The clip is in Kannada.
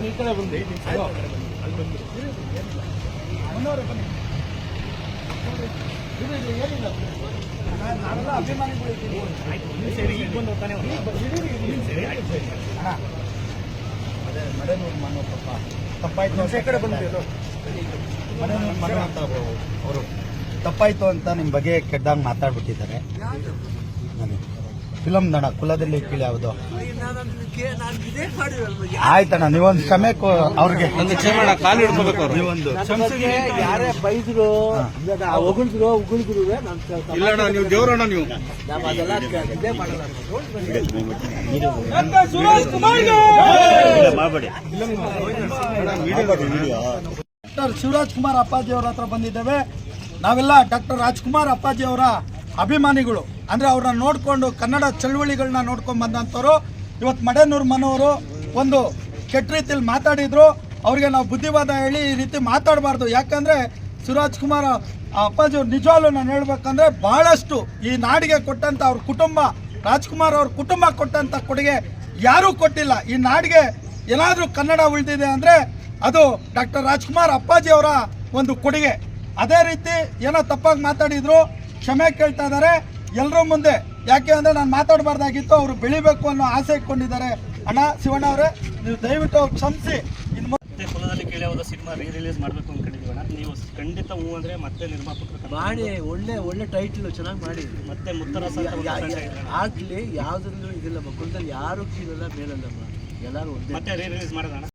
ಈ ಕಡೆ ಬಂದು ನಾವೆಲ್ಲ ಅಭಿಮಾನಿಗಳು ಇದ್ದೀವಿ ಸರಿ ಈಗ ಬಂದು ಅದೇ ತಪ್ಪಾಯ್ತು ಅಂತ ಕಡೆ ಅವರು ತಪ್ಪಾಯ್ತು ಅಂತ ನಿಮ್ಮ ಬಗ್ಗೆ ಕೆಟ್ಟದಾಗ ಮಾತಾಡ್ಬಿಟ್ಟಿದ್ದಾರೆ ಫಿಲಮ್ ದಣ ಕುಲದಲ್ಲಿ ಕೀಳಿ ಯಾವುದು? ಆಯ್ತಣ್ಣ ನೀವೊಂದು ಕ್ಷಮೆ ಕೊ- ಅವ್ರಿಗೆ. ಒಂದು ಕ್ಷಮೆ ಕಾಲು ಹಿಡ್ಕೋಬೇಕು ಅವ್ರು. ನೀವೊಂದು. ನಮಗೆ ಯಾರೇ ಬೈದ್ರು ಉಗುಳಿದ್ರು ಉಗುಳಿದ್ರು ನಾನು ಇಲ್ಲಣ್ಣ ನೀವು ದೇವ್ರಣ್ಣ ನೀವು. ನಾವು ಅದೆಲ್ಲ ಇದೇ ಮಾಡಲ್ಲ ಡಾಕ್ಟರ್ ಶಿವರಾಜ್ ಕುಮಾರ್ ಅಪ್ಪಾಜಿ ಅವ್ರ ಹತ್ರ ಬಂದಿದ್ದೇವೆ. ನಾವೆಲ್ಲ ಡಾಕ್ಟರ್ ರಾಜ್ಕುಮಾರ್ ಅಪ್ಪಾಜಿ ಅವರ ಅಭಿಮಾನಿಗಳು. ಅಂದ್ರೆ ಅವ್ರನ್ನ ನೋಡ್ಕೊಂಡು ಕನ್ನಡ ಚಳುವಳಿಗಳನ್ನ ನೋಡ್ಕೊಂಡು ಬಂದಂಥವ್ರು ಇವತ್ತು ಮಡೇನೂರು ಮನೋರು ಒಂದು ಕೆಟ್ಟ ರೀತಿಯಲ್ಲಿ ಮಾತಾಡಿದ್ರು. ಅವ್ರಿಗೆ ನಾವು ಬುದ್ಧಿವಾದ ಹೇಳಿ ಈ ರೀತಿ ಮಾತಾಡಬಾರ್ದು. ಯಾಕಂದ್ರೆ ಸುರಾಜ್ ಕುಮಾರ್ ಅಪ್ಪಾಜಿ ನಿಜವಾಗ್ಲೂ ನಾನು ಹೇಳ್ಬೇಕಂದ್ರೆ ಬಹಳಷ್ಟು ಈ ನಾಡಿಗೆ ಕೊಟ್ಟಂತ ಅವ್ರ ಕುಟುಂಬ, ರಾಜ್ಕುಮಾರ್ ಅವ್ರ ಕುಟುಂಬ ಕೊಟ್ಟಂತ ಕೊಡುಗೆ ಯಾರೂ ಕೊಟ್ಟಿಲ್ಲ. ಈ ನಾಡಿಗೆ ಏನಾದರೂ ಕನ್ನಡ ಉಳಿದಿದೆ ಅಂದ್ರೆ ಅದು ಡಾಕ್ಟರ್ ರಾಜ್ಕುಮಾರ್ ಅಪ್ಪಾಜಿ ಅವರ ಒಂದು ಕೊಡುಗೆ. ಅದೇ ರೀತಿ ಏನೋ ತಪ್ಪಾಗಿ ಮಾತಾಡಿದ್ರು. ಕ್ಷಮೆ ಕೇಳ್ತಾ ಇದ್ದಾರೆ. ಎಲ್ಲರೂ ಮುಂದೆ ಯಾಕೆ ಅಂದ್ರೆ ನಾನು ಮಾತಾಡಬಾರ್ದಾಗಿತ್ತು ಅವರು ಬೆಳಿಬೇಕು ಅನ್ನೋ ಆಸೆ ಇಟ್ಕೊಂಡಿದ್ದಾರೆ. ಅಣ್ಣ ಶಿವಣ್ಣ ಅವರೇ ನೀವು ದಯವಿಟ್ಟು ಅವ್ರು ಕ್ಷಮಿಸಿ. ಇನ್ನು ಮತ್ತೆ ಕುಲದಲ್ಲಿ ಹೋದ ಸಿನಿಮಾ ರೀ ರಿಲೀಸ್ ಮಾಡಬೇಕು ಅನ್ಕೊಂಡಿದ್ದೀವಣ್ಣ ನೀವು ಖಂಡಿತ ಹೂ ಅಂದ್ರೆ ಮತ್ತೆ ನಿರ್ಮಾಪಕರು ಮಾಡಿ ಒಳ್ಳೆ ಒಳ್ಳೆ ಟೈಟ್ಲು ಚೆನ್ನಾಗಿ ಮಾಡಿ. ಮತ್ತೆ ಮುತ್ತರ. ಆಗ್ಲಿ ಯಾವ್ದ್ರಲ್ಲೂ ಇದಿಲ್ಲ ಮಕ್ಕಳದಲ್ಲಿ ಯಾರು ಕೀಳಲ್ಲ ಮೇಲಲ್ಲ ಎಲ್ಲರೂ ಮತ್ತೆ ರೀ ರಿಲೀಸ್ ಮಾಡೋದಣ್ಣ.